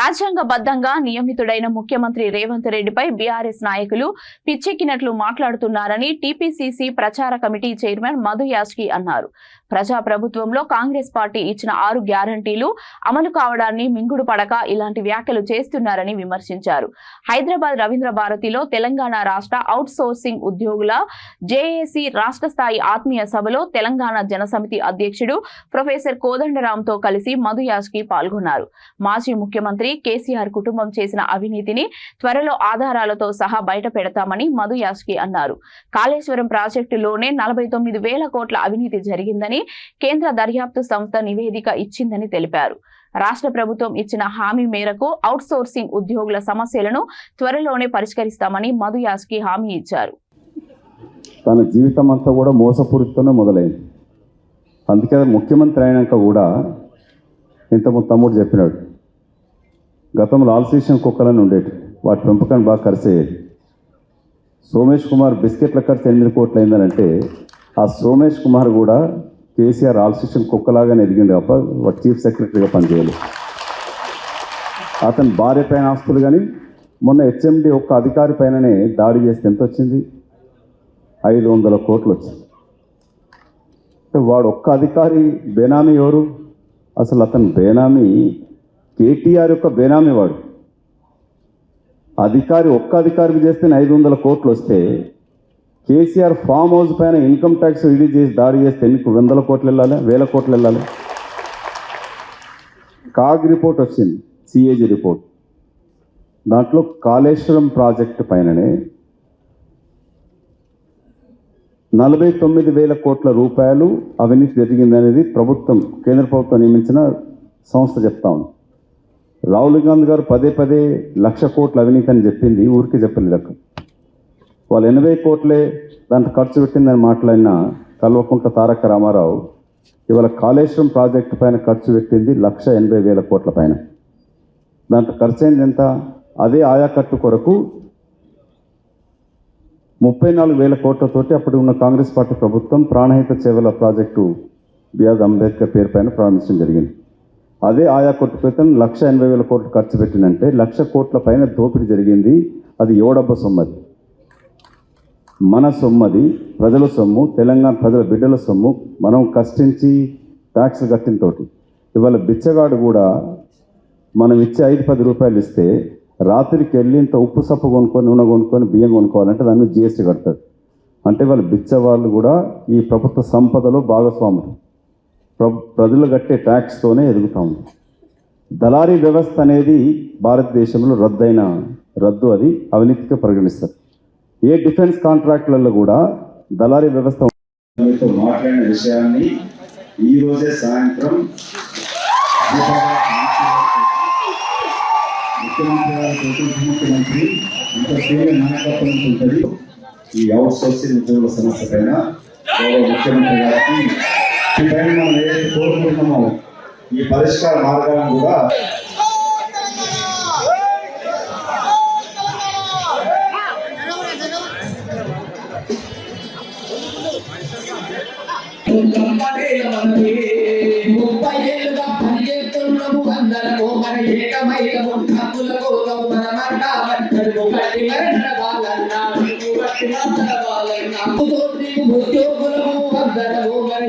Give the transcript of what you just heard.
రాజ్యాంగబద్ధంగా నియమితుడైన ముఖ్యమంత్రి రేవంత్ రెడ్డిపై బీఆర్ఎస్ నాయకులు పిచ్చెక్కినట్లు మాట్లాడుతున్నారని టీపీసీసీ ప్రచార కమిటీ చైర్మన్ మధు యాస్కి అన్నారు. ప్రజా ప్రభుత్వంలో కాంగ్రెస్ పార్టీ ఇచ్చిన ఆరు గ్యారంటీలు అమలు కావడాన్ని మింగుడు పడక ఇలాంటి వ్యాఖ్యలు చేస్తున్నారని విమర్శించారు. హైదరాబాద్ రవీంద్ర భారతిలో తెలంగాణ రాష్ట్ర అవుట్ సోర్సింగ్ ఉద్యోగుల జేఏసీ రాష్ట్ర స్థాయి ఆత్మీయ సభలో తెలంగాణ జనసమితి అధ్యక్షుడు ప్రొఫెసర్ కోదండరాంతో కలిసి మధు యాష్కి పాల్గొన్నారు. మాజీ ముఖ్యమంత్రి కేసీఆర్ కుటుంబం చేసిన అవినీతిని త్వరలో ఆధారాలతో సహా బయట పెడతామని మధు యాష్కి అన్నారు. కాళేశ్వరం ప్రాజెక్టులోనే నలభై తొమ్మిది వేల కోట్ల అవినీతి జరిగిందని కేంద్ర దర్యాప్తు సంస్థ నివేదిక ఇచ్చిందని తెలిపారు. రాష్ట్ర ప్రభుత్వం ఇచ్చిన హామీ మేరకు అవుట్ సోర్సింగ్ ఉద్యోగుల సమస్యలను త్వరలోనే పరిష్కరిస్తామని మధు యాస్కి హామీ ఇచ్చారు. తన జీవితం అంతా కూడా మోసపూరితోనే మొదలైంది. అందుకే ముఖ్యమంత్రి అయినాక కూడా ఇంతకుముందు తమ్ముడు చెప్పినాడు. గతంలో ఆల్సేషన్ కుక్కలను ఉండేటి వాటి పెంపకాన్ని బాగా ఖర్చు అయ్యేది సోమేష్ కుమార్ బిస్కెట్ల ఖర్చు ఎనిమిది కోట్లు అయిందనంటే ఆ సోమేష్ కుమార్ కూడా కేసీఆర్ ఆల్సీషన్ కుక్కలాగానే ఎదిగింది తప్ప వాడు చీఫ్ సెక్రటరీగా పనిచేయాలి. అతని భార్య పైన ఆస్తులు కానీ మొన్న హెచ్ఎండి ఒక్క అధికారి పైననే దాడి చేస్తే ఎంత వచ్చింది ఐదు వందల కోట్లు వచ్చింది. అంటే వాడు ఒక్క అధికారి బేనామీ ఎవరు? అసలు అతను బేనామీ కేటీఆర్ యొక్క బేనామీ వాడు. అధికారి ఒక్క అధికారికి చేస్తే ఐదు వందల కోట్లు వస్తే కేసీఆర్ ఫామ్ హౌస్ పైన ఇన్కమ్ ట్యాక్స్ రిలీజ్ చేసి దాడి చేస్తే ఎన్ని వందల కోట్లు వెళ్ళాలి వేల కోట్లు వెళ్ళాలి. కాగ్ రిపోర్ట్ వచ్చింది సిఏజీ రిపోర్ట్. దాంట్లో కాళేశ్వరం ప్రాజెక్టు పైననే నలభై తొమ్మిది వేల కోట్ల రూపాయలు అవినీతి జరిగిందనేది ప్రభుత్వం కేంద్ర ప్రభుత్వం నియమించిన సంస్థ చెప్తా ఉంది. రాహుల్ గాంధీ గారు పదే పదే లక్ష కోట్ల అవినీతి అని చెప్పింది ఊరికే చెప్పలేదు లెక్క వాళ్ళు ఎనభై కోట్లే దాంట్లో ఖర్చు పెట్టిందని మాట్లాడిన కల్వకుంట్ల తారక రామారావు ఇవాళ కాళేశ్వరం ప్రాజెక్టు పైన ఖర్చు పెట్టింది లక్ష ఎనభై వేల కోట్ల పైన. దాంట్లో ఖర్చు అయింది ఎంత? అదే ఆయాకట్టు కొరకు ముప్పై నాలుగు వేల కోట్లతోటి అప్పుడు ఉన్న కాంగ్రెస్ పార్టీ ప్రభుత్వం ప్రాణహిత చేవల ప్రాజెక్టు బిఆర్ అంబేద్కర్ పేరు పైన ప్రారంభించడం జరిగింది. అదే ఆయా కొట్టు క్రితం లక్ష ఎనభై వేల కోట్లు ఖర్చు పెట్టినంటే లక్ష కోట్ల పైన దోపిడీ జరిగింది. అది ఏడబ్బ సొమ్మది. మన సొమ్మది ప్రజల సొమ్ము తెలంగాణ ప్రజల బిడ్డల సొమ్ము మనం కష్టించి ట్యాక్స్ కట్టిన తోటి. ఇవాళ బిచ్చగాడు కూడా మనం ఇచ్చే ఐదు పది రూపాయలు ఇస్తే రాత్రికి వెళ్ళి ఇంత ఉప్పు సప్పు కొనుక్కొని నూనె కొనుక్కొని బియ్యం కొనుక్కోవాలంటే దాన్ని జిఎస్టీ కడతాడు. అంటే వాళ్ళు బిచ్చవాళ్ళు కూడా ఈ ప్రభుత్వ సంపదలో భాగస్వాములు. ప్ర ప్రజలు కట్టే ట్యాక్స్తోనే ఎదుగుతా దళారీ వ్యవస్థ అనేది భారతదేశంలో రద్దయిన రద్దు అది అవినీతిగా పరిగణిస్తారు. ఏ డిఫెన్స్ కాంట్రాక్టులలో కూడా దళారీ వ్యవస్థ మాట్లాడిన విషయాన్ని ఈ రోజే సాయంత్రం ముఖ్యమంత్రి ఉంటుంది. ఈ అవుట్ సోర్సింగ్ ఉద్యోగుల సమస్య పైన ముఖ్యమంత్రి గారికి ఈ పైన మనం ఏదైతే కోరుకుంటున్నామో ఈ పరిష్కార మార్గాలను కూడా ముప్పై ఏళ్ళుగా పనిచేస్తున్నాము అందరము మన ఏకమైకము హక్కులకు మన మాట కట్టి మరి నడవాలన్నా ఉద్యోగులము అందరము మన